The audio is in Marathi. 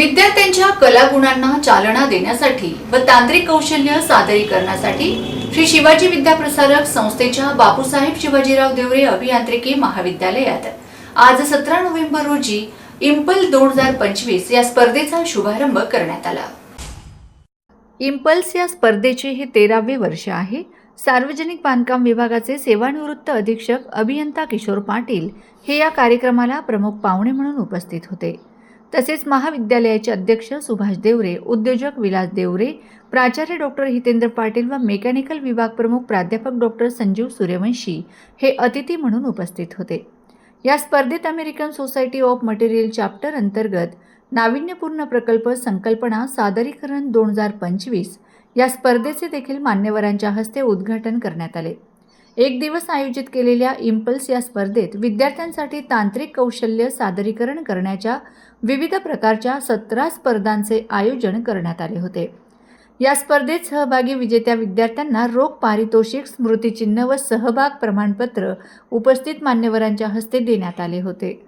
विद्यार्थ्यांच्या कलागुणांना चालना देण्यासाठी व तांत्रिक कौशल्य सादरीकरणासाठी श्री शिवाजी विद्याप्रसारक संस्थेच्या बापूसाहेब शिवाजीराव देवरे अभियांत्रिकी महाविद्यालयात आज सतरा नोव्हेंबर रोजी इम्पल दोन हजार पंचवीस या स्पर्धेचा शुभारंभ करण्यात आला. इम्पल्स या स्पर्धेचे हे तेरावे वर्ष आहे. सार्वजनिक बांधकाम विभागाचे सेवानिवृत्त अधीक्षक अभियंता किशोर पाटील हे या कार्यक्रमाला प्रमुख पाहुणे म्हणून उपस्थित होते. तसेच महाविद्यालयाचे अध्यक्ष सुभाष देवरे उद्योजक विलास देवरे प्राचार्य डॉक्टर हितेंद्र पाटील व मेकॅनिकल विभाग प्रमुख प्राध्यापक डॉक्टर संजीव सूर्यवंशी हे अतिथी म्हणून उपस्थित होते. या स्पर्धेत American society of material chapter अंतर्गत नाविन्यपूर्ण प्रकल्प संकल्पना सादरीकरण दोन हजार पंचवीस या स्पर्धेचे देखील मान्यवरांच्या हस्ते उद्घाटन करण्यात आले. एक दिवस आयोजित केलेल्या इम्पल्स या स्पर्धेत विद्यार्थ्यांसाठी तांत्रिक कौशल्य सादरीकरण करण्याच्या विविध प्रकारच्या सतरा स्पर्धांचे आयोजन करण्यात आले होते. या स्पर्धेत सहभागी विजेत्या विद्यार्थ्यांना रोख पारितोषिक स्मृतिचिन्ह व सहभाग प्रमाणपत्र उपस्थित मान्यवरांच्या हस्ते देण्यात आले होते.